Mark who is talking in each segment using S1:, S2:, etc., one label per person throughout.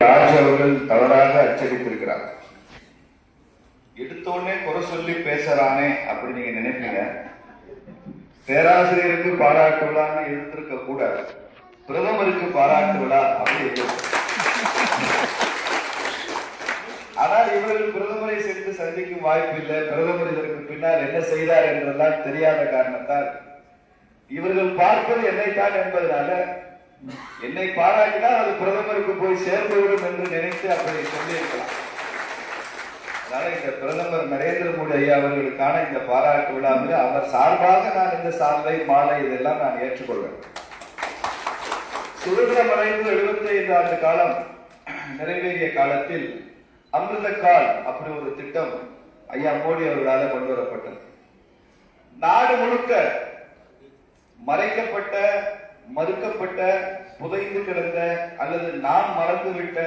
S1: ராஜ் அவர்கள் தவறாக அச்சடித்திருக்கிறார் எடுத்தோடனே குறை சொல்லி பேசுறானே அப்படின்னு நீங்க நினைப்பீங்க. பேராசிரியருக்கு பாராட்டு விழான்னு இருந்திருக்க கூடாது பிரதமருக்கு பாராட்டு விழா அப்படி ஆனால் இவர்கள் பிரதமரை சென்று சந்திக்கும் வாய்ப்பு இல்லை. பிரதமர் இதற்கு பின்னால் என்ன செய்தார் என்றெல்லாம் தெரியாத காரணத்தால் இவர்கள் பார்ப்பது என்னைத்தான் என்பதனால என்னை பாராட்டினால் அது பிரதமருக்கு போய் சேர்ந்துவிடும் என்று நினைத்து அப்படி சொல்லியிருக்கலாம். அதனால இந்த பிரதமர் நரேந்திர மோடி ஐயா அவர்களுக்கான இந்த பாராட்டு விழாவில் அவர் சார்பாக நான் இந்த சார்பை மாலை இதெல்லாம் நான் ஏற்றுக்கொள்வேன். சுதந்திரம் அடைந்து 75 ஆண்டு காலம் நிறைவேறிய காலத்தில் அமிர்த கால் அப்படி ஒரு திட்டம் ஐயா மோடி அவர்களால் கொண்டு வரப்பட்டது. நாடு முழுக்க மறைக்கப்பட்ட மறுக்கப்பட்ட புதைந்து கிடந்த அல்லது நாம் மறந்துவிட்ட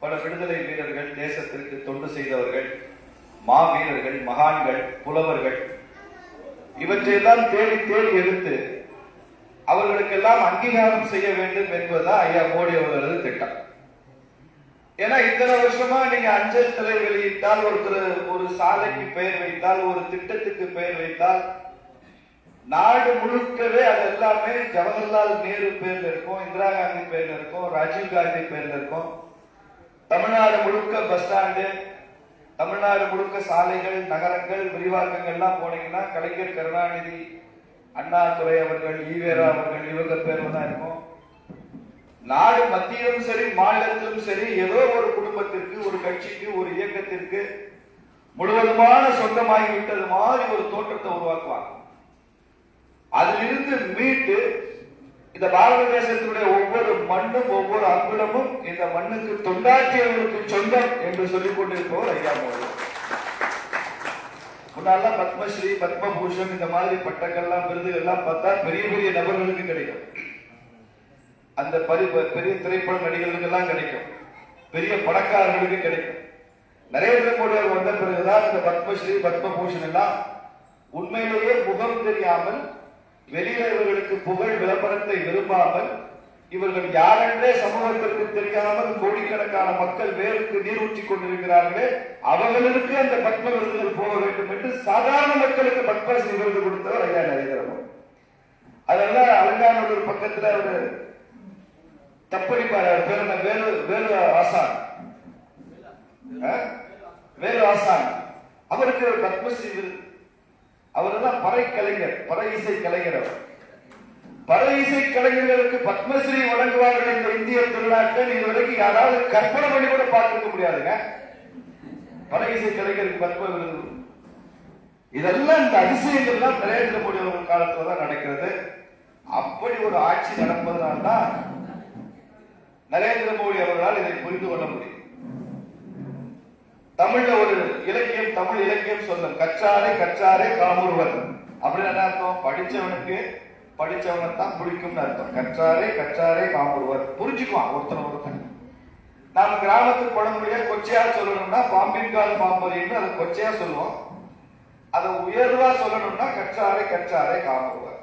S1: பல விடுதலை வீரர்கள் தேசத்திற்கு தொண்டு செய்தவர்கள் மாவீரர்கள் மகான்கள் புலவர்கள் இவற்றையெல்லாம் தேடி தேடி எடுத்து அவர்களுக்கெல்லாம் அங்கீகாரம் செய்ய வேண்டும் என்பதுதான் ஐயா மோடி அவர்களது திட்டம். ஏன்னா இத்தனை வருஷமா நீங்க அஞ்சல் தலை வெளியிட்டால் ஒருத்தர் ஒரு சாலைக்கு பெயர் வைத்தால் ஒரு திட்டத்துக்கு பெயர் வைத்தால் நாடு முழுக்கவே அது எல்லாமே ஜவஹர்லால் நேரு பேர்ல இருக்கும் இந்திரா காந்தி பேர்ல இருக்கும் ராஜீவ் காந்தி பேர்ல இருக்கும். தமிழ்நாடு முழுக்க பஸ் ஸ்டாண்டு தமிழ்நாடு முழுக்க சாலைகள் நகரங்கள் விரிவாக்கங்கள்லாம் போனீங்கன்னா கலைஞர் கருணாநிதி அண்ணாதுரை அவர்கள் ஈவேரா அவர்கள் இவங்க பேர்ல தான் இருக்கும். நாடு மத்தியிலும் சரி மாநிலத்திலும் சரி ஏதோ ஒரு குடும்பத்திற்கு ஒரு கட்சிக்கு ஒரு இயக்கத்திற்கு முழுவதுமான சொந்தமாகி விட்டது மாதிரி ஒரு தோற்றத்தை உருவாக்குவாங்க. அதிலிருந்து மீட்டு இந்த பாரத தேசத்தினுடைய ஒவ்வொரு மண்ணும் ஒவ்வொரு அங்குலமும் இந்த மண்ணுக்கு தொண்டாற்றியவர்களுக்கு சொந்தம் என்று சொல்லிக் கொண்டிருப்பவர் ஐயா மோடி. முன்னால பத்மஸ்ரீ பத்மபூஷன் இந்த மாதிரி பட்டங்கள்லாம் விருதுகள்லாம் பார்த்தா பெரிய பெரிய நபர்களுக்கு கிடைக்கும். அந்த பரி பெரிய திரைப்பட நடிகர்களுக்கு எல்லாம் கிடைக்கும். பெரிய பணக்காரர்களுக்கு கிடைக்கும். நரேந்திர மோடி அவர் வந்த பிறகுதான் இந்த பத்மஸ்ரீ பத்மபூஷன் எல்லாம் உண்மையிலேயே முகம் தெரியாமல் வெளியில இவர்களுக்கு புகழ் விளம்பரத்தை விரும்பாமல் இவர்கள் யாரென்றே சமூகத்திற்கு தெரியாமல் கோடிக்கணக்கான மக்கள் வேருக்கு நீர் ஊற்றிக் கொண்டிருக்கிறார்களே அவர்களுக்கு அந்த பத்ம விருதுகள் போக வேண்டும் என்று சாதாரண மக்களுக்கு பத்மஸ்ரீ விருது கொடுத்தவர் ஐயா நரேந்திர அதனால அதெல்லாம் அலங்காநல்லூர் பக்கத்துல ஒரு தப்படிப்பார் அவர் பேர் வேலு வேலு ஆசான். வேலு ஆசான். அவருக்கு பத்மஸ்ரீ விருது அவரெல்லாம் பறை கலைஞர் பறை இசை கலைஞர் அவர். பறை இசை கலைஞர்களுக்கு பத்மஸ்ரீ வழங்குவார்கள் இந்த இந்திய திருநாட்கள் இதுவரைக்கும் யாராவது கற்பனை பண்ணி கூட பார்த்துக்க முடியாதுங்க. பறை இசை கலைஞருக்கு பத்ம விருது. இதெல்லாம் இந்த அதிசயங்கள்லாம் நரேந்திர மோடி அவர்கள் காலத்துல தான் நடக்கிறது. அப்படி ஒரு ஆட்சி நடப்பதனால்தான் நரேந்திர மோடி அவர்களால் இதை புரிந்து கொள்ள முடியும். தமிழ்ல ஒரு இலக்கியம் தமிழ் இலக்கியம் சொல்லும். கச்சாரே கச்சாரே காமூர்வர் அப்படின்னு என்ன அர்த்தம்? படிச்சவனுக்கு படிச்சவனை தான் பிடிக்கும்னு அர்த்தம். கச்சாரே கச்சாரே காமூர்வர். புரிஞ்சுக்குவான் ஒருத்தன் ஒருத்தன். நாம கிராமத்துக்கு பழமொழியா கொச்சையா சொல்லணும்னா பாம்பின் கால் பாம்பரின்னு அதை கொச்சையா சொல்லுவோம். அதை உயர்வா சொல்லணும்னா கச்சாரே கச்சாரே காமூர்வர்.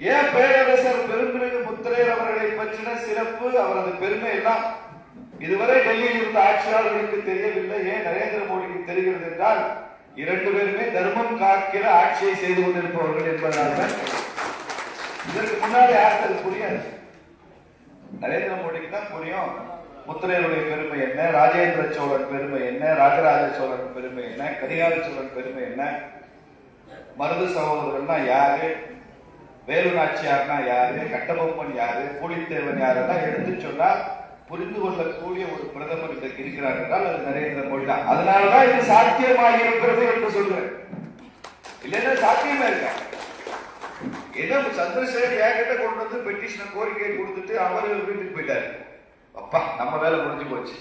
S1: ஏன் பேரரசர் பெரும்பிறகு முத்திரையர் அவர்களை பற்றின சிறப்பு அவரது பெருமை எல்லாம் இதுவரை டெல்லியில் இருந்த ஆட்சியாளர்களுக்கு தெரியவில்லை. ஏன் நரேந்திர மோடிக்கு தெரிகிறது என்றால் இரண்டு பேருமே தர்மம் காக்கிற ஆட்சியை செய்து கொண்டிருப்பவர்கள் என்பதாக இதற்கு முன்னாடி யாருக்கு அது புரியாது? நரேந்திர மோடிக்கு தான் புரியும். முத்திரையருடைய பெருமை என்ன? ராஜேந்திர சோழன் பெருமை என்ன? ராஜராஜ சோழன் பெருமை என்ன? கரிகால சோழன் பெருமை என்ன? மருது சகோதரர்னா யாரு? வேலு நாச்சியார்னா யாரு? கட்டபொம்மன் யாரு? பூலித்தேவன் யாருன்னா எடுத்து சொன்னா புரிந்து கொள்ளக்கூடிய ஒரு பிரதமர் இன்றைக்கு இருக்கிறார் என்றால் அது நரேந்திர மோடி தான். அதனாலதான் இது சாத்தியமாக இருக்கிறது என்று சொல்றேன். இல்லைன்னா சாத்தியமா இருக்கா ஏதோ சந்திரசேகர் என்கிட்ட கொண்டு வந்து பெட்டிஷனை கோரிக்கையை கொடுத்துட்டு அவரு வீட்டுக்கு போயிட்டாரு. அப்பா நம்ம வேலை முடிஞ்சு போச்சு.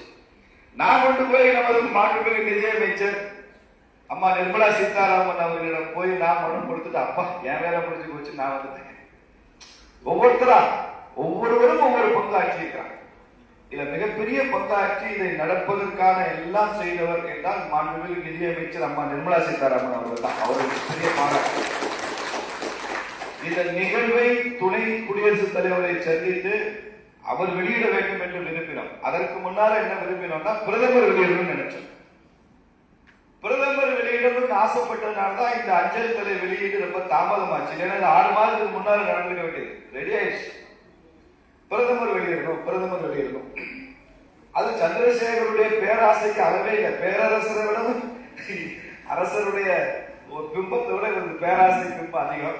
S1: நான் கொண்டு போய் நமது மாண்புமிகு நிதியமைச்சர் அம்மா நிர்மலா சீதாராமன் அவர்களிடம் போய் நான் மனம் கொடுத்துட்டு அப்பா என் வேலை முடிஞ்சு போச்சு நான் வந்துட்டேன். ஒவ்வொருத்தரா ஒவ்வொருவரும் ஒவ்வொரு பங்காற்றி இருக்கிறாங்க இதுல மிகப்பெரிய பங்காற்றி இதை நடப்பதற்கான எல்லாம் செய்தவர் என்றால் மாண்புமிகு நிதியமைச்சர் அம்மா நிர்மலா சீதாராமன் அவர்கள் தான். அவருக்கு பெரிய பாராட்டு இந்த நிகழ்வை துணை குடியரசுத் தலைவரை சந்தித்து அவர் வெளியிட வேண்டும் என்று விரும்பினோம். அதற்கு முன்னால என்ன விரும்பினோம்னா பிரதமர் வெளியிடணும்னு நினைச்சோம். பிரதமர் வெளியிடணும்னு ஆசைப்பட்டதுனால தான் இந்த அஞ்சல் தலை வெளியீடு ரொம்ப தாமதமாச்சு. ஏன்னா ஆறு மாதத்துக்கு முன்னால நடந்துக்க வேண்டியது. ரெடி ஆயிடுச்சு. பிரதமர் வெளியிடணும் பிரதமர் வெளியிடணும். அது சந்திரசேகருடைய பேராசைக்கு அளவே இல்லை. பேரரசரை விடவும் அரசருடைய ஒரு பிம்பத்தை விட இவருக்கு பேராசை பிம்பம் அதிகம்.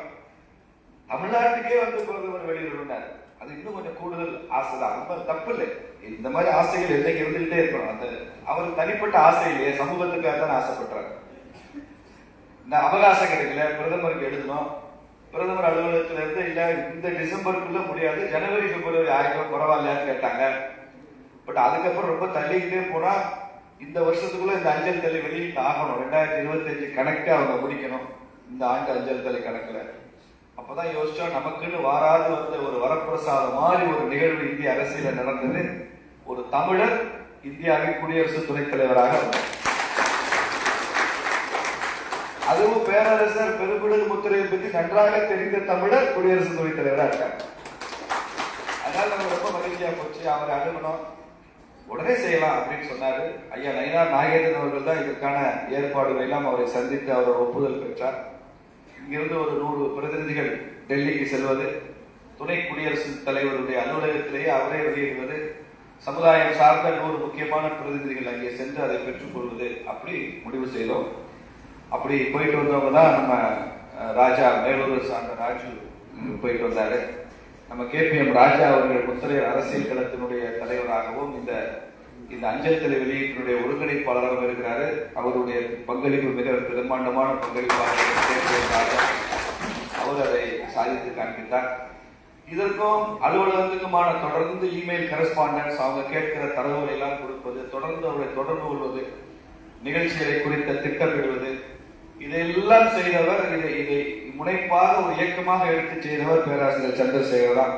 S1: தமிழ்நாட்டுக்கே வந்து பிரதமர் வெளியிடணும்னாரு. அது இன்னும் கொஞ்சம் கூடுதல் ஆசைதான் ரொம்ப தப்பு இல்லை. இந்த மாதிரி ஆசைகள் என்னைக்கு இருந்துகிட்டே இருக்கணும். அந்த அவர் தனிப்பட்ட ஆசை இல்லையே சமூகத்துக்காக தான் ஆசைப்படுறாரு இந்த அவகாசம் கிடைக்கல. பிரதமருக்கு எழுதணும். பிரதமர் அலுவலகத்துல இருந்து இல்ல இந்த டிசம்பருக்குள்ள முடியாது. ஜனவரி பிப்ரவரி ஆயிரம் பரவாயில்லன்னு கேட்டாங்க. பட் அதுக்கப்புறம் ரொம்ப தள்ளிக்கிட்டே போனா இந்த வருஷத்துக்குள்ள இந்த அஞ்சல் தலை வெளியிட்டு ஆகணும். ரெண்டாயிரத்தி இருபத்தி அஞ்சு கணக்கை அவங்க முடிக்கணும். இந்த ஆண்டு அஞ்சல் தலை கணக்குல. அப்பதான் யோசிச்சா நமக்குன்னு வாராது வந்த ஒரு வரப்பிரசாதம் மாதிரி ஒரு நிகழ்வு இந்திய அரசியல நடந்தது. ஒரு தமிழர் இந்தியாவின் குடியரசு துணைத் தலைவராக வந்தார். அதுவும் பேரரசர் பெருங்குடல் முத்திரையை பற்றி நன்றாக தெரிந்த தமிழர் குடியரசு துணைத் தலைவராக இருக்காங்க அதனால நம்ம ரொம்ப மகிழ்ச்சியா போச்சு. அவரை அணுகணும் உடனே செய்யலாம் அப்படின்னு சொன்னாரு. ஐயா நயினார் நாகேந்திரன் அவர்கள் தான் இதற்கான ஏற்பாடுகள் எல்லாம் அவரை சந்தித்து அவர் ஒப்புதல் பெற்றார். இங்கிருந்து ஒரு நூறு பிரதிநிதிகள் டெல்லிக்கு செல்வது துணை குடியரசுத் தலைவருடைய அலுவலகத்திலேயே அவரே வெளியிடுவது சமுதாயம் சார்ந்த நூறு முக்கியமான பிரதிநிதிகள் அங்கே சென்று அதை பெற்றுக்கொள்வது அப்படி முடிவு செய்தோம். அப்படி போயிட்டு வந்தவங்க தான் நம்ம ராஜா மேலூர் சார்ந்த ராஜு போயிட்டு வந்தாரு. நம்ம கேபிஎம் ராஜா அவர்கள் முத்திரையர் அரசியல் களத்தினுடைய தலைவராகவும் இந்த இந்த அஞ்சல் தலை வெளியீட்டினுடைய ஒருங்கிணைப்பாளராகவும் இருக்கிறாரு. அவருடைய பங்களிப்பு மிக பிரம்மாண்டமான பங்களிப்பாளர் கேபிஎம் ராஜா அவர் அதை சாதித்து காண்பித்தார். இதற்கும் அலுவலகத்துக்குமான தொடர்ந்து இமெயில் கரஸ்பாண்டன்ஸ் அவங்க கேட்கிற தரவுகளை எல்லாம் கொடுப்பது தொடர்ந்து அவர்களை தொடர்பு கொள்வது நிகழ்ச்சிகளை குறித்த திட்டமிடுவது எல்லாம் செய்தவர் இதை இதை முனைப்பாக ஒரு இயக்கமாக எடுத்து செய்தவர் பேராசிரியர் சந்திரசேகர் தான்.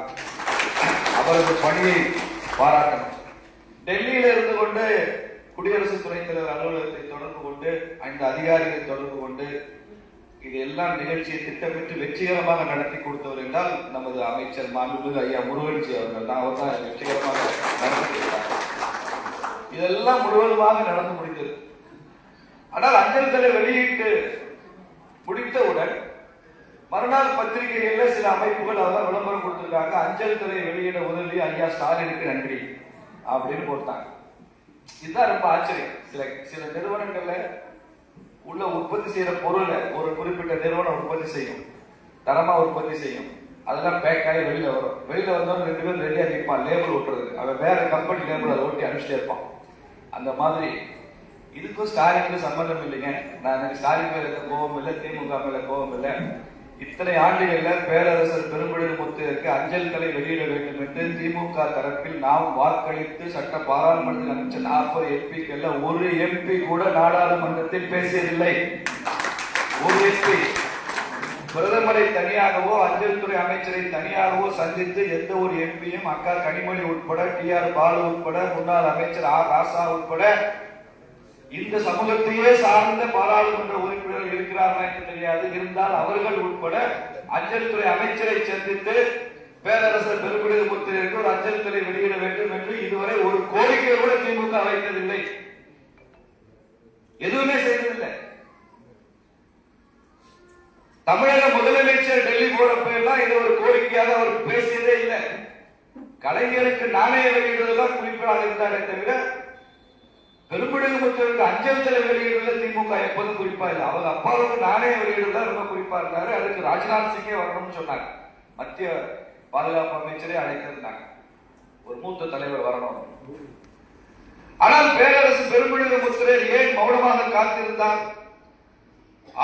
S1: அவரது பணியை பாராட்டணும். டெல்லியில இருந்து கொண்டு குடியரசு துணைத் தலைவர் அலுவலகத்தை தொடர்பு கொண்டு அந்த அதிகாரிகளை தொடர்பு கொண்டு இது எல்லாம் நிகழ்ச்சியை திட்டமிட்டு வெற்றிகரமாக நடத்தி கொடுத்தவர் என்றால் நமது அமைச்சர் மாண்புமிகு ஐயா முருகன்ஜி அவர்கள் தான். அவர் தான் வெற்றிகரமாக நடத்தி இதெல்லாம் முழுவதுமாக நடந்து முடிந்தது. ஆனால் அஞ்சல் தலை வெளியிட்டு முடித்தவுடன் மறுநாள் பத்திரிகைகள்ல சில அமைப்புகள் அதெல்லாம் விளம்பரம் கொடுத்திருக்காங்க. அஞ்சல் துறை வெளியிட உதவி ஐயா ஸ்டாலினுக்கு நன்றி அப்படின்னு போட்டாங்க. இதுதான் ரொம்ப ஆச்சரியம். சில சில நிறுவனங்கள்ல உள்ள உற்பத்தி செய்யற பொருளை ஒரு குறிப்பிட்ட நிறுவனம் உற்பத்தி செய்யும். தரமா உற்பத்தி செய்யும். அதெல்லாம் பேக் ஆகி வெளியில வரும். வெளியில வந்தவங்க ரெண்டு பேரும் ரெடியா நிற்பான் லேபிள் ஓட்டுறது அவன் வேற கம்பெனி லேபிள் அதை ஓட்டி அனுப்பிச்சிட்டே இருப்பான். அந்த மாதிரி இதுக்கும் ஸ்டாலினுக்கும் சம்பந்தம் இல்லைங்க. நான் எனக்கு ஸ்டாலின் மேல கோபம் இல்லை திமுக மேல கோபம் இல்லை. இத்தனை ஆண்டுகள்ல பேரரசர் பெரும்பழுது முத்திற்கு அஞ்சல் தலை வெளியிட வேண்டும் என்று திமுக தரப்பில் நாம் வாக்களித்து சட்ட பாராளுமன்றத்தில் அமைச்ச நாற்பது எம்பிக்கள்ல ஒரு எம்பி கூட நாடாளுமன்றத்தில் பேசியதில்லை. ஒரு எம்பி பிரதமரை தனியாகவோ அஞ்சல் துறை அமைச்சரை தனியாகவோ சந்தித்து எந்த ஒரு எம்பியும் அக்கா கனிமொழி உட்பட டி ஆர் பாலு உட்பட முன்னாள் அமைச்சர் ஆர் ராசா உட்பட இந்த சமூகத்தையே சார்ந்த பாராளுமன்ற உறுப்பினர்கள் இருக்கிறார்களா என்று தெரியாது. இருந்தால் அவர்கள் உட்பட அஞ்சல் துறை அமைச்சரை சந்தித்து பேரரசர் பெருமிடுகு முத்திரைக்கு ஒரு அஞ்சல் துறை வெளியிட வேண்டும் என்று இதுவரை ஒரு கோரிக்கை கூட திமுக வைத்ததில்லை. எதுவுமே செய்ததில்லை. தமிழக முதலமைச்சர் டெல்லி போறப்ப எல்லாம் இது ஒரு கோரிக்கையாக அவர் பேசியதே இல்லை. கலைஞருக்கு நாணய வெளியிடுவதெல்லாம் குறிப்பாக இருந்தாரே தவிர பெரும்பிடுகு மக்களுக்கு அஞ்சல் தலை வெளியிடுறதுல திமுக எப்போதும் குறிப்பா இல்லை. அவங்க அப்பாவுக்கு நானே வெளியிடுறதா ரொம்ப குறிப்பா இருந்தாரு அதுக்கு ராஜ்நாத் சிங்கே வரணும்னு சொன்னாங்க. மத்திய பாதுகாப்பு அமைச்சரே அழைத்திருந்தாங்க ஒரு மூத்த தலைவர் வரணும். ஆனால் பேரரசு பெரும்பிடுகு முத்திரர் ஏன் மௌனமாக காத்திருந்தார்?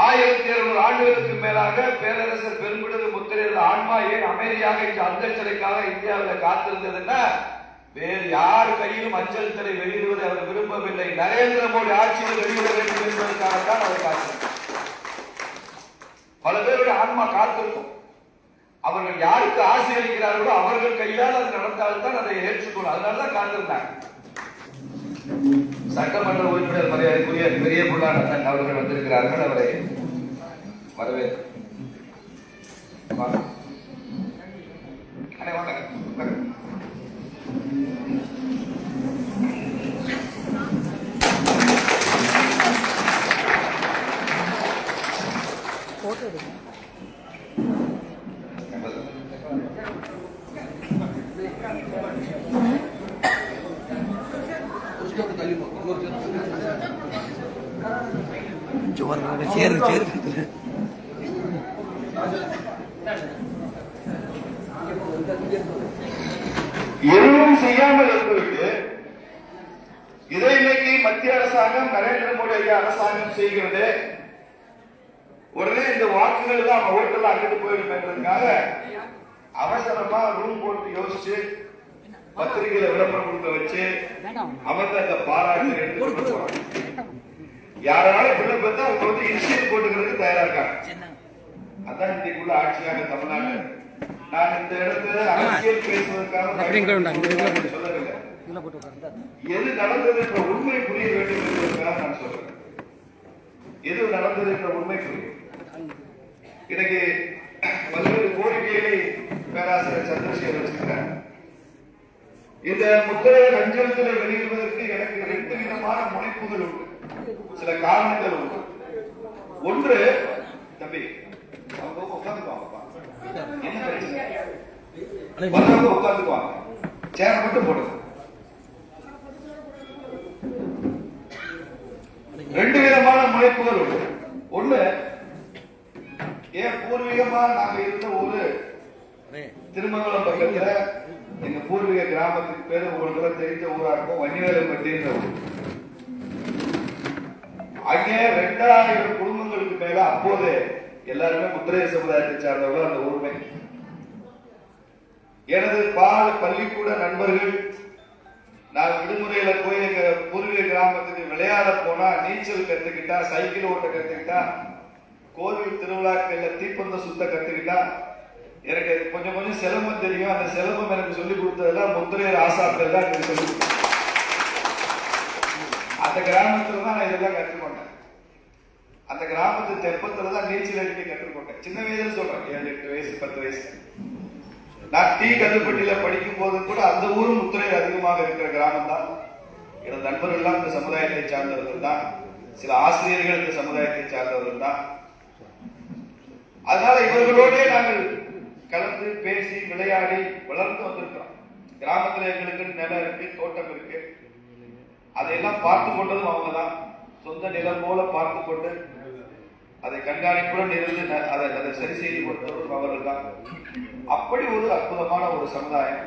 S1: ஆயிரத்தி இருநூறு ஆண்டுகளுக்கு மேலாக பேரரசர் பெரும்பிடுகு முத்திரையில் ஆன்மா ஏன் அமைதியாக இந்த அஞ்சல் சிலைக்காக இந்தியாவில் காத்திருந்ததுன்னா வேறு யார் கையிலும் அஞ்சல் தலை வெளியிடுவதை அவர் விரும்பவில்லை. நரேந்திர மோடி ஆட்சியில் வெளியிட வேண்டும் என்பதற்காகத்தான் அவர் காத்திருந்தார். பல பேருடைய ஆன்மா காத்திருக்கும். அவர்கள் யாருக்கு ஆசை அளிக்கிறார்களோ அவர்கள் கையால் அது நடந்தால்தான் அதை ஏற்றுக்கொள்ளும். அதனாலதான் காத்திருந்தாங்க. சட்டமன்ற உறுப்பினர் மரியாதைக்குரிய பெரிய புல்லாண்டன் அவர்கள் வந்திருக்கிறார்கள். அவரை வரவேற்று வாங்க. அண்ணே, வாங்க. வாங்க.
S2: சேரு சேரு
S1: எதுவும் செய்யாமல் இருந்துவிட்டு இதை இன்னைக்கு மத்திய அரசாங்கம் நரேந்திர மோடி ஐயா அரசாங்கம் செய்கிறது உடனே இந்த வாக்குகள் தான் ஓட்டெல்லாம் அங்கிட்டு போயிடும் என்றதுக்காக அவசரமா ரூம் போட்டு யோசிச்சு பத்திரிகையில விளம்பரம் கொடுக்க வச்சு அவங்க அந்த பாராட்டு எடுத்து யாரால பிள்ளை பார்த்தா அவங்க வந்து இன்சியல் போட்டுக்கிறதுக்கு தயாரா இருக்காங்க. அதான் இன்றைக்குள்ள ஆட்சியாக தமிழ்நாடு. நான் இந்த இடத்துல அரசியல் பேசுவதற்காக. சொல்லவில்லை. எது நடந்தது என்ற உண்மை புரிய வேண்டும் என்பதற்காக நான் சொல்றேன். எது நடந்தது என்ற உண்மை புரியும். இன்னைக்கு பல்வேறு கோரிக்கைகளை பேராசிரியர் சந்திரசேகர் வச்சிருக்கிறார். இந்த முத்திரையை அஞ்சல்களை வெளியிடுவதற்கு எனக்கு ரெண்டு விதமான முனைப்புகள் உண்டு. சில காரணங்கள் உண்டு. ஒன்று தம்பி அவங்க உட்காந்துக்குவாங்க உட்காந்துக்குவாங்க சேர் மட்டும் போடுங்க. ரெண்டு விதமான முனைப்புகள் உண்டு. ஒண்ணு ஏன் பூர்வீகமா நாங்க இருந்த ஊரு? திருமங்கலம் பக்கத்துல எங்க பூர்வீக கிராமத்துக்கு பேரு உங்களுக்கு தெரிஞ்ச ஊரா இருக்கும் வன்னிவேலம்பட்டின்ற ஊர். அங்கே ரெண்டாயிரம் குடும்பங்களுக்கு மேல அப்போது எல்லாருமே முத்திரைய சமுதாயத்தை சார்ந்தவர்கள் அந்த ஊர்மை. எனது பால் பள்ளிக்கூட நண்பர்கள் நான் விடுமுறையில போய் எங்க பூர்வீக கிராமத்துக்கு விளையாட போனா நீச்சல் கத்துக்கிட்டா சைக்கிள் ஓட்ட கத்துக்கிட்டா கோவில் திருவிழாக்கள்ல தீப்பந்த சுத்த கத்துக்கிட்டா எனக்கு கொஞ்சம் கொஞ்சம் சிலம்பம் தெரியும். அந்த சிலம்பம் எனக்கு சொல்லி கொடுத்ததெல்லாம் முத்திரையர் ஆசாப்கள் தான் எனக்கு சொல்லி அந்த கிராமத்துல தான் நான் இதெல்லாம் கற்றுக்கொண்டேன். அந்த கிராமத்து தெப்பத்துல தான் நீச்சல் அடிக்க கற்றுக்கொண்டேன். சின்ன வயசுல சொல்றேன் ஏழு எட்டு வயசு பத்து வயசு. நான் டீ கல்லுப்பட்டியில படிக்கும் போது கூட அந்த ஊரும் முத்திரை அதிகமாக இருக்கிற கிராமம் தான். எனது நண்பர்கள்லாம் இந்த சமுதாயத்தை சார்ந்தவர்கள் தான். சில ஆசிரியர்கள் இந்த சமுதாயத்தை சார்ந்தவர்கள் தான். அதனால இவர்களோடே நாங்கள் கலந்து பேசி விளையாடி வளர்ந்து வந்திருக்கிறோம். கிராமத்துல எங்களுக்கு நிலம் இருக்கு தோட்டம் இருக்கு. அதையெல்லாம் பார்த்து கொண்டதும் அவங்க தான் சொந்த நிலம் போல பார்த்து கொண்டு அதை கண்காணிப்புடன் இருந்து ந- அதை அதை சரி செய்து கொடுத்தவரும் அவர்கள் தான் அப்படி ஒரு அற்புதமான ஒரு சமுதாயம்.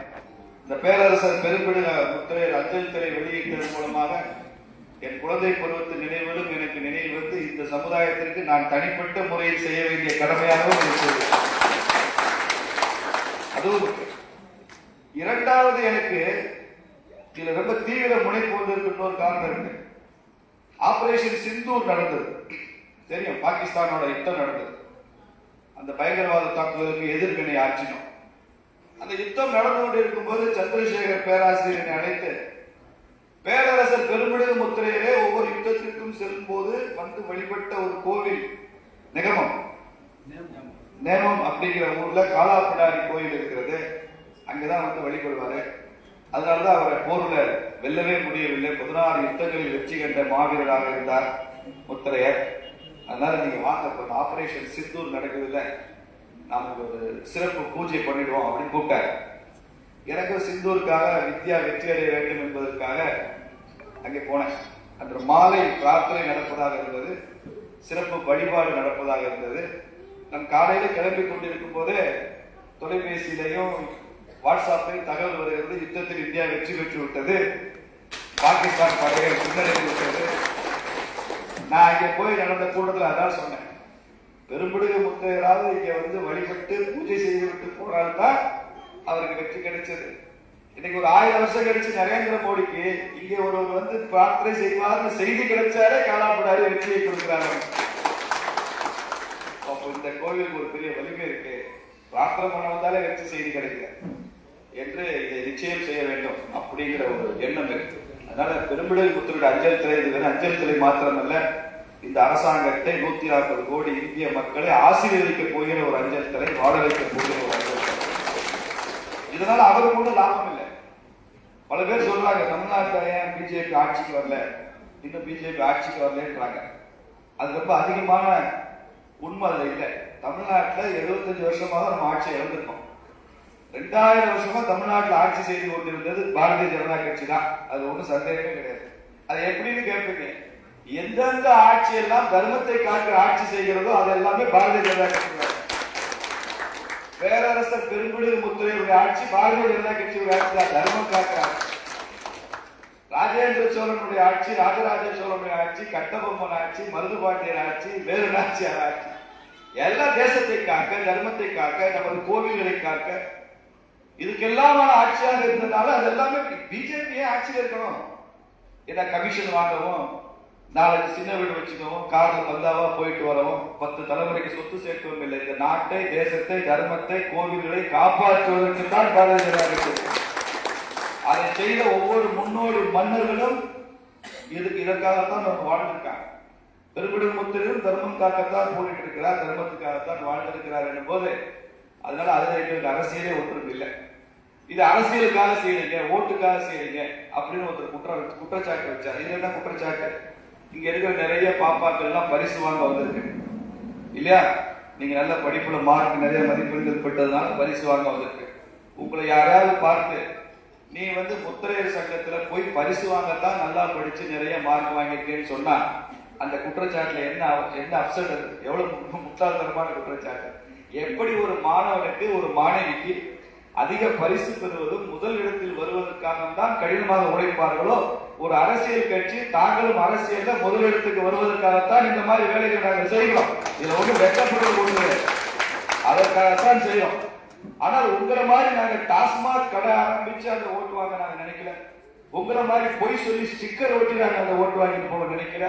S1: இந்த பேரரசர் பெரும்பிடு முத்திரையர் அஞ்சல் திரை வெளியீட்டதன் மூலமாக என் குழந்தை பருவத்து நினைவுகளும் எனக்கு நினைவு வந்து இந்த சமுதாயத்திற்கு நான் தனிப்பட்ட முறையில் செய்ய வேண்டிய கடமையாகவும் இருக்கிறது. அதுவும் இரண்டாவது எனக்கு இதுல ரொம்ப தீவிர முனைப்பு வந்திருக்கின்ற ஒரு காரணம் இருக்கு. ஆபரேஷன் சிந்தூர் நடந்தது. தெரியும் பாகிஸ்தானோட யுத்தம் நடந்தது. அந்த பயங்கரவாத தாக்குதலுக்கு எதிர்வினை ஆற்றினோம். அந்த யுத்தம் நடந்து கொண்டு இருக்கும்போது சந்திரசேகர் பேராசிரியரை அழைத்து பேரரசர் பெருமிடுகு முத்திரையிலே ஒவ்வொரு யுத்தத்திற்கும் செல்லும் போது வந்து வழிபட்ட ஒரு கோவில் நிகமம். நேமம் அப்படிங்கிற ஊர்ல காலாப்பிடாரி கோயில் இருக்கிறது. அங்கதான் வந்து வழிபடுவாரு. அதனாலதான் அவரை போர்ல வெல்லவே முடியவில்லை. பதினாறு யுத்தங்களில் வெற்றி கண்ட மாவீரராக இருந்தார் முத்திரையர். அதனால நீங்க வாங்க ஆபரேஷன் சித்தூர் நடக்குதுல்ல. நமக்கு ஒரு சிறப்பு பூஜை பண்ணிடுவோம் அப்படின்னு கூப்பிட்டாரு. எனக்கு சிந்தூருக்காக வித்யா வெற்றி அடைய வேண்டும் என்பதற்காக அங்கே போனேன். அன்று மாலை பிரார்த்தனை நடப்பதாக இருந்தது. சிறப்பு வழிபாடு நடப்பதாக இருந்தது. நான் காலையில் கிளம்பி கொண்டிருக்கும் போதே தொலைபேசியிலையும் வாட்ஸ்அப்பில் தகவல் வருகிறது. யுத்தத்தில் இந்தியா வெற்றி பெற்று விட்டது. பாகிஸ்தான் படைகள் பின்னடைந்து விட்டது. நான் இங்கே போய் நடந்த கூட்டத்தில் அதான் சொன்னேன். பெரும்பிடுக முத்தையராவது இங்கே வந்து வழிபட்டு பூஜை செய்து விட்டு போனால்தான் அவருக்கு வெற்றி கிடைச்சது. இன்னைக்கு ஒரு ஆயிரம் வருஷம் கழிச்சு நரேந்திர மோடிக்கு இங்க ஒருவர் வந்து பிரார்த்தனை செய்வார்னு செய்தி கிடைச்சாலே காலாப்படாரு வெற்றியை கொடுக்கிறாங்க அப்போ இந்த கோவிலுக்கு ஒரு பெரிய வலிமை இருக்கு. பிரார்த்தனை பண்ண வந்தாலே வெற்றி செய்தி கிடைக்கல. என்று இதை நிச்சயம் செய்ய வேண்டும் அப்படிங்கிற ஒரு எண்ணம் இருக்கு. அதனால பெரும்பிடல் புத்தருடைய அஞ்சல் திரை இது வெறும் அஞ்சல் திரை மாத்திரமல்ல இந்த அரசாங்கத்தை நூத்தி நாற்பது கோடி இந்திய மக்களை ஆசீர்வதிக்க போகிற ஒரு அஞ்சல் திரை வாழ வைக்க போகிற ஒரு இதனால அவருக்கு ஒன்றும் லாபம் இல்லை. பல பேர் சொல்றாங்க தமிழ்நாட்டில் ஏன் பிஜேபி ஆட்சிக்கு வரல. இன்னும் பிஜேபி ஆட்சிக்கு வரலன்றாங்க. அது ரொம்ப அதிகமான உண்மை அதுல இல்லை. தமிழ்நாட்டில் எழுபத்தஞ்சு வருஷமாக நம்ம ஆட்சியை இழந்திருக்கோம். ரெண்டாயிரம் வருஷமா தமிழ்நாட்டில் ஆட்சி செய்து கொண்டிருந்தது பாரதிய ஜனதா கட்சி தான். அது ஒன்றும் சந்தேகமே கிடையாது. அது எப்படின்னு கேட்பீங்க எந்தெந்த ஆட்சி எல்லாம் தர்மத்தை காக்கிற ஆட்சி செய்கிறதோ அது எல்லாமே பாரதிய ஜனதா கட்சி தான். பேரரசர் பெரும்பிடு முத்துரையுடைய ஆட்சி பாரதிய ஜனதா கட்சியுடைய ஆட்சி தான். தர்மம் காக்கிற ஆட்சி ராஜேந்திர சோழனுடைய ஆட்சி ராஜராஜ சோழனுடைய ஆட்சி கட்டபொம்மன் ஆட்சி மருதுபாண்டியன் ஆட்சி வேறு நாச்சியார் ஆட்சி. எல்லாம் தேசத்தை காக்க தர்மத்தை காக்க நமது கோவில்களை காக்க. இதுக்கெல்லாமான ஆட்சியாக இருந்ததால அது எல்லாமே பிஜேபியே ஆட்சியில் இருக்கணும். என்ன கமிஷன் வாங்கவும் நாளைக்கு சின்ன வீடு வச்சுக்கவும். காரில் பந்தாவா போயிட்டு வரவும் பத்து தலைமுறைக்கு சொத்து சேர்க்கவும் இல்லை. இந்த நாட்டை தேசத்தை தர்மத்தை கோவில்களை காப்பாற்றுவதற்கு தான் பாரதிய ஜனதா கட்சி அதை செய்த ஒவ்வொரு முன்னோடி மன்னர்களும் இதுக்கு இதற்காகத்தான் நம்ம வாழ்ந்திருக்காங்க. பெருமிடும் முத்திரையும் தர்மம் காக்கத்தான் போரிட்டு இருக்கிறார். தர்மத்துக்காகத்தான் வாழ்ந்திருக்கிறார் என்னும் போது அதனால அதுல எங்களுக்கு அரசியலே ஒன்றும் இல்லை. இது அரசியலுக்காக செய்யறீங்க ஓட்டுக்காக செய்யறீங்க அப்படின்னு ஒருத்தர் குற்ற குற்றச்சாட்டு வச்சார். இது என்ன குற்றச்சாட்டு? இங்க இருக்கிற நிறைய பாப்பாக்கள்லாம் பரிசு வாங்க வந்திருக்கு இல்லையா? நீங்க நல்ல படிப்புல மார்க் நிறைய மதிப்பெண்கள் பெற்றதுனால பரிசு வாங்க வந்திருக்கு உங்களை யாராவது பார்த்து நீ வந்து முத்திரையர் சங்கத்துல போய் பரிசு வாங்கத்தான் நல்லா படிச்சு நிறைய மார்க் வாங்கியிருக்கேன்னு சொன்னா அந்த குற்றச்சாட்டுல என்ன என்ன அப்செட் அது? எவ்வளவு மு- முட்டாள்தனமான குற்றச்சாட்டு? எப்படி ஒரு மாணவனுக்கு ஒரு மாணவிக்கு அதிக பரிசு பெறுவதும் முதல் இடத்தில் வருவதற்காக தான் கடினமாக உழைப்பார்களோ ஒரு அரசியல் கட்சி தாங்களும் அரசியல்ல முதலிடத்துக்கு வருவதற்காகத்தான் இந்த மாதிரி வேலைகளை நாங்கள் செய்கிறோம். இதுல ஒன்றும் வெட்டப்படுறது ஒன்று அதற்காகத்தான் செய்யறோம் ஆனால் உங்களை மாதிரி நாங்க டாஸ்மாக் கடை ஆரம்பிச்சு அந்த ஓட்டு வாங்க நாங்க நினைக்கல. உங்களை மாதிரி பொய் சொல்லி ஸ்டிக்கர் ஒட்டி நாங்க அந்த ஓட்டு வாங்கிட்டு போக நினைக்கல.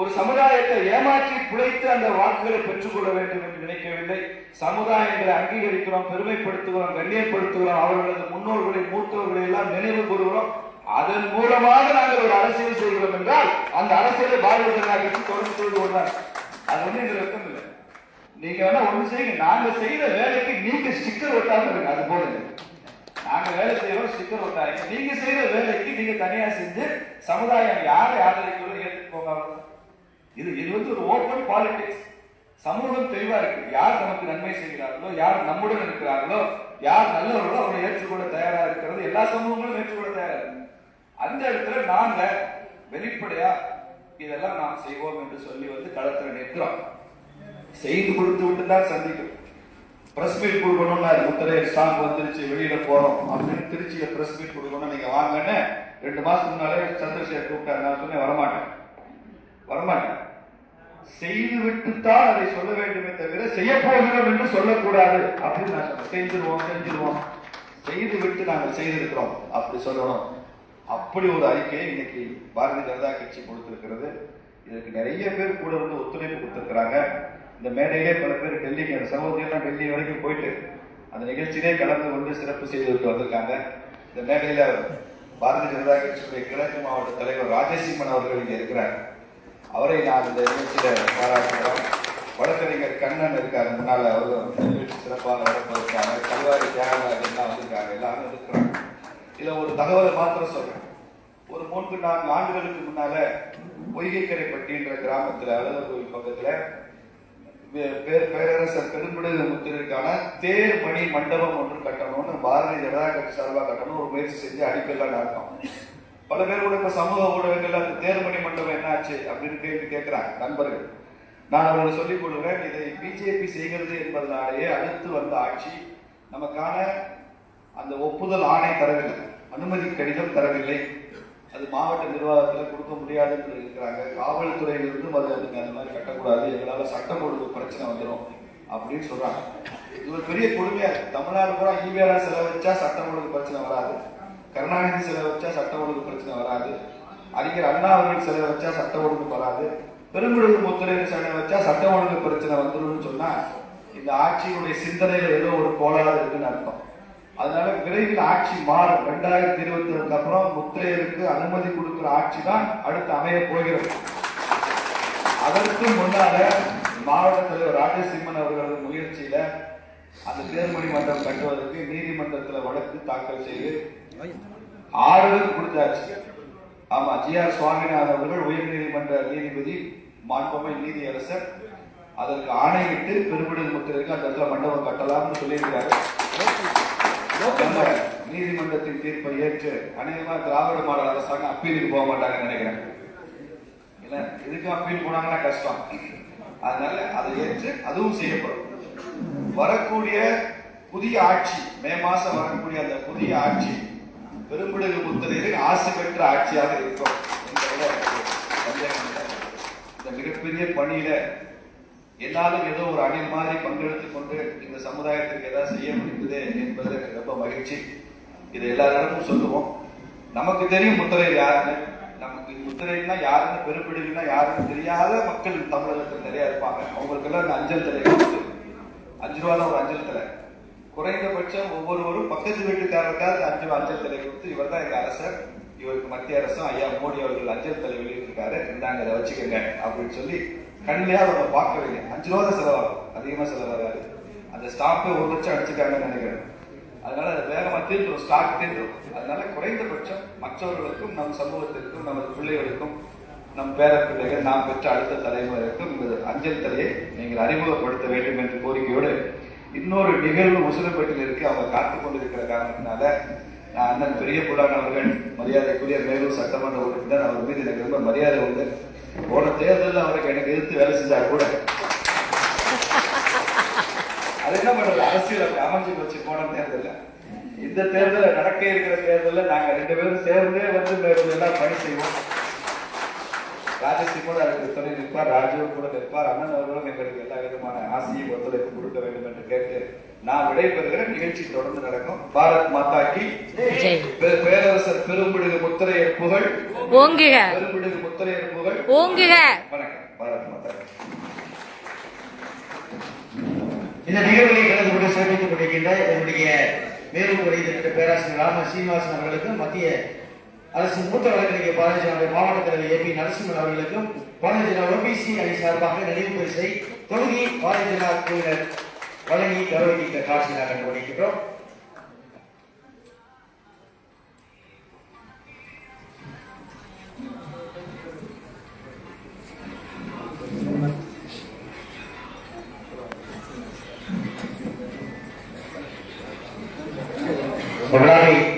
S1: ஒரு சமுதாயத்தை ஏமாற்றி பிழைத்து அந்த வாக்குகளை பெற்றுக்கொள்ள வேண்டும் என்று நினைக்கவில்லை. சமுதாயங்களை அங்கீகரிக்கிறோம் பெருமைப்படுத்துகிறோம் கண்ணியப்படுத்துகிறோம். அவர்களது முன்னோர்களை மூத்தவர்களை எல்லாம் நினைவு கூறுகிறோம். அதன் மூலமாக நாங்கள் ஒரு அரசியல் செய்கிறோம் என்றால் அந்த அரசியலை பாரதிய ஜனதா கட்சி தொடர்ந்து செய்து கொண்டார் அது வந்து எங்களுக்கு வெட்கம் இல்லை. நீங்க வேணா ஒண்ணு செய்யுங்க. நாங்க செய்யற வேலைக்கு நீங்க ஸ்டிக்கர் ஒட்டாம இருக்கு அது போல நாங்க வேலை செய்யறோம் ஸ்டிக்கர் ஒட்டாங்க நீங்க செய்யற வேலைக்கு நீங்க தனியா செஞ்சு சமுதாயம் யாரை ஆதரிக்கிறோம் ஏற்று அவ்வளவுதான். இது இது வந்து ஒரு ஓப்பன் பாலிடிக்ஸ் சமூகம் தெளிவா இருக்கு. யார் நமக்கு நன்மை செய்கிறார்களோ யார் நம்முடன் இருக்கிறார்களோ யார் நல்லவர்களோ அவரை ஏற்றுக்கொள்ள தயாரா இருக்கிறது. எல்லா சமூகங்களும் ஏற்றுக்கொள்ள தயாரா. இருக்கு அந்த இடத்துல நாங்க வெளிப்படையா இதெல்லாம் நாம் செய்வோம் என்று சொல்லி வந்து களத்தில் நிற்கிறோம். செய்து கொடுத்து விட்டு தான் சந்திக்கும் பிரஸ் மீட் கொடுக்கணும்னா முத்தரை ஸ்டாக் வந்துருச்சு வெளியில போறோம் அப்படின்னு திருச்சியில பிரஸ் மீட் கொடுக்கணும் நீங்க வாங்கன்னு ரெண்டு மாசம் முன்னாலே சந்திரசேகர் கூப்பிட்டாரு. நான் சொன்னேன் வரமாட்டேன். வரமாட்டேன். செய்து விட்டுத்தான் அதை சொல்ல வேண்டுமே தவிர செய்ய போகிறோம் என்று சொல்லக்கூடாது அப்படின்னு நான் சொன்னேன். செஞ்சிருவோம் செஞ்சிருவோம். செய்து விட்டு நாங்கள் செய்திருக்கிறோம். அப்படி சொல்லணும். அப்படி ஒரு அறிக்கையை இன்னைக்கு பாரதிய ஜனதா கட்சி கொடுத்திருக்கிறது. இதற்கு நிறைய பேர் கூட இருந்து ஒத்துழைப்பு கொடுத்திருக்கிறாங்க. இந்த மேடையிலே பல பேர் டெல்லிக்கு அந்த சகோதரியெல்லாம் டெல்லி வரைக்கும் போயிட்டு அந்த நிகழ்ச்சியிலே கலந்து கொண்டு சிறப்பு செய்துவிட்டு வந்திருக்காங்க. இந்த மேடையில பாரதிய ஜனதா கட்சியுடைய கிழக்கு மாவட்ட தலைவர் ராஜசிம்மன் அவர்கள் இங்கே இருக்கிறார். அவரை நான் இந்த நிகழ்ச்சியில பாராட்டுகிறோம் வழக்கறிஞர் கண்ணன் இருக்காரு. முன்னால அவர் வந்து நிகழ்ச்சி சிறப்பாக நடப்பதற்காக கல்வாரி தியாகராஜன் எல்லாம் வந்திருக்காங்க. எல்லாரும் இருக்கிறாங்க. இதுல ஒரு தகவலை மாத்திரம் சொல்றேன். ஒரு மூன்று நான்கு ஆண்டுகளுக்கு முன்னால பொய்கைக்கரைப்பட்டின்ற கிராமத்துல அழகர் கோயில் பக்கத்துல பேர் பேரரசர் பெரும்பிடுக முத்திரைக்கான தேர் மணி மண்டபம் ஒன்று கட்டணும்னு பாரதிய ஜனதா கட்சி சார்பாக கட்டணும் ஒரு முயற்சி செஞ்சு அடிப்பெல்லாம் நடக்கும் பல பேர் கூட இப்ப சமூக ஊடகங்கள்ல அந்த தேர்மணி மண்டபம் என்னாச்சு அப்படின்னு கேட்டு கேட்கிறாங்க நண்பர்கள். நான் அவர்களுக்கு சொல்லிக் கொடுக்கிறேன் இதை பிஜேபி செய்கிறது என்பதனாலேயே அடுத்து வந்த ஆட்சி நமக்கான அந்த ஒப்புதல் ஆணை தரவில்லை. அனுமதி கடிதம் தரவில்லை. அது மாவட்ட நிர்வாகத்தில் கொடுக்க முடியாதுன்னு இருக்கிறாங்க காவல்துறையிலிருந்தும் அது அதுக்கு அந்த மாதிரி கட்டக்கூடாது. எங்களால் சட்டம் ஒழுங்கு பிரச்சனை வந்துடும் அப்படின்னு சொல்றாங்க. இது ஒரு பெரிய கொடுமையா இருக்கு. தமிழ்நாடு பூரா ஈவேரா செலவழிச்சா சட்டம் ஒழுங்கு பிரச்சனை வராது. கருணாநிதி செலவழிச்சா சட்டம் சட்ட ஒழுங்கு பிரச்சனை வராது. அறிஞர் அண்ணா அவர்கள் செலவழிச்சா சட்டம் சட்ட ஒழுங்கு வராது. பெருங்குழுக்கு முத்துரை செலவு வச்சா சட்ட ஒழுங்கு பிரச்சனை வந்துடும் சொன்னா இந்த ஆட்சியினுடைய சிந்தனையில ஏதோ ஒரு கோளாறு இருக்குன்னு அர்த்தம். அதனால விரைவில் ஆட்சி மாறும். ரெண்டாயிரத்தி இருபத்தி ரெண்டுக்கு அப்புறம் முத்திரையருக்கு அனுமதி கொடுக்கிற ஆட்சி தான் அடுத்து அமைய போகிறது. அதற்கு முன்னால மாவட்ட தலைவர் ராஜசிம்மன் அவர்களது முயற்சியில அந்த தேர்மணி மன்றம் கட்டுவதற்கு நீதிமன்றத்தில் வழக்கு தாக்கல் செய்து ஆறுதல் கொடுத்தாச்சு. ஆமா ஜி ஆர் சுவாமிநாதன் அவர்கள் உயர் நீதிமன்ற நீதிபதி மாண்புமை நீதியரசர் அதற்கு ஆணையிட்டு பெருமிடல் முத்திரைக்கு அந்த இடத்துல மண்டபம் கட்டலாம்னு சொல்லியிருக்காரு. நீதிமன்றத்தின் தீர்ப்பை ஏற்று அநேகமா திராவிட மாடல் அரசாங்கம் அப்பீலுக்கு போக மாட்டாங்கன்னு நினைக்கிறேன். இல்ல இதுக்கு அப்பீல் போனாங்கன்னா கஷ்டம். அதனால அதை ஏற்று அதுவும் செய்யப்படும். வரக்கூடிய புதிய ஆட்சி மே மாசம் வரக்கூடிய அந்த புதிய ஆட்சி பெரும்பிடுகு முத்திரையில் ஆசை பெற்ற ஆட்சியாக இருக்கும். இந்த மிகப்பெரிய பணியில என்னாலும் ஏதோ ஒரு அணில் மாதிரி பங்கெடுத்து கொண்டு இந்த சமுதாயத்துக்கு ஏதாவது செய்ய முடிந்தது என்பது எனக்கு ரொம்ப மகிழ்ச்சி. இதை எல்லாரிடமும் சொல்லுவோம். நமக்கு தெரியும் முத்திரை யாருன்னு. நமக்கு முத்திரைன்னா யாருன்னு பெரும்பிடுகுன்னா யாருன்னு தெரியாத மக்கள் தமிழகத்தில் நிறைய இருப்பாங்க. அவங்களுக்கெல்லாம் இந்த அஞ்சல் தலை கொடுத்து அஞ்சு ரூபா தான் ஒரு அஞ்சல் தலை. குறைந்தபட்சம் ஒவ்வொருவரும் பக்கத்து வீட்டுக்காரருக்காவது அஞ்சு ரூபா அஞ்சல் தலை கொடுத்து இவர் தான் எங்க அரசர் இவருக்கு மத்திய அரசும் ஐயா மோடி அவர்கள் அஞ்சல் தலை வெளியிட்டிருக்காரு. இருந்தாங்க அதை வச்சுக்கோங்க அப்படின்னு சொல்லி கண்ணிலே அதை பார்க்கவில்லை. அஞ்சு ரூபா தான் செலவாகும். அதிகமாக செலவாகாது. அந்த ஸ்டாக்கை ஒரு லட்சம் அடிச்சுட்டாங்கன்னு நினைக்கிறேன். அதனால அது வேகமாக தீர்ந்துடும் ஸ்டாக் தீர்ந்துடும் அதனால குறைந்தபட்சம் மற்றவர்களுக்கும் நம் சமூகத்திற்கும் நமது பிள்ளைகளுக்கும் நம் பேர பிள்ளைகள் நாம் பெற்ற அடுத்த தலைமுறைக்கும் இந்த அஞ்சல் தலையை நீங்கள் அறிமுகப்படுத்த வேண்டும் என்ற கோரிக்கையோடு இன்னொரு நிகழ்வு உசிலப்பட்டில் இருக்கு. அவங்க காத்து கொண்டிருக்கிற காரணத்தினால நான் அண்ணன் பெரிய புலான் அவர்கள் மரியாதைக்குரிய மேலூர் சட்டமன்ற உறுப்பினர் அவர் மீது எனக்கு ரொம்ப மரியாதை உண்டு. போன தேர்தலில் அவருக்கு எனக்கு எதிர்த்து வேலை செஞ்சா கூட. அது என்ன பண்றது அரசியல் அப்படி அமைஞ்சு வச்சு போன தேர்தல இந்த தேர்தல நடக்க இருக்கிற தேர்தல்ல நாங்க ரெண்டு பேரும் சேர்ந்தே வந்து எல்லாம் பணி செய்வோம். ராஜஸ்ரீ கூட அதுக்கு துணை நிற்பார் ராஜீவ் கூட நிற்பார் அண்ணன் அவர்களும் எங்களுக்கு எல்லா விதமான ஆசையும் ஒத்துழைப்பு கொடுக்க வேண்டும் என்று கேட்டு நான் விடைபெறுகிறேன். நிகழ்ச்சி தொடர்ந்து நடக்கும். பாரத் மாதா கி. பேரரசர் பெரும்பிடுகு முத்திரையர் புகழ்.
S2: ஓங்குக.
S1: பெரும்பிடுகு முத்திரையர் புகழ்.
S2: ஓங்குக.
S1: வணக்கம். பாரத் மாதா.
S3: இந்த நிகழ்வுகளை கலந்து கொண்டு சிறப்பித்துக் கொண்டிருக்கின்ற என்னுடைய மேலும் வழிதிட்ட பேராசிரியர் ராம சீனிவாசன் அவர்களுக்கும் மத்திய அரசு மூத்த வழக்கறிஞர் பாரதிய மாவட்ட தலைவர் ஏ. பி. நரசிம்மன் அவர்களுக்கும் பாரதிய ஜனதா ஓபிசி அணி சார்பாக நினைவு பரிசை தொகுதி குழுவினர் வழங்கி கௌரவிக்கின்ற காட்சி நாங்கள் கவனிக்கின்றோம் இந்த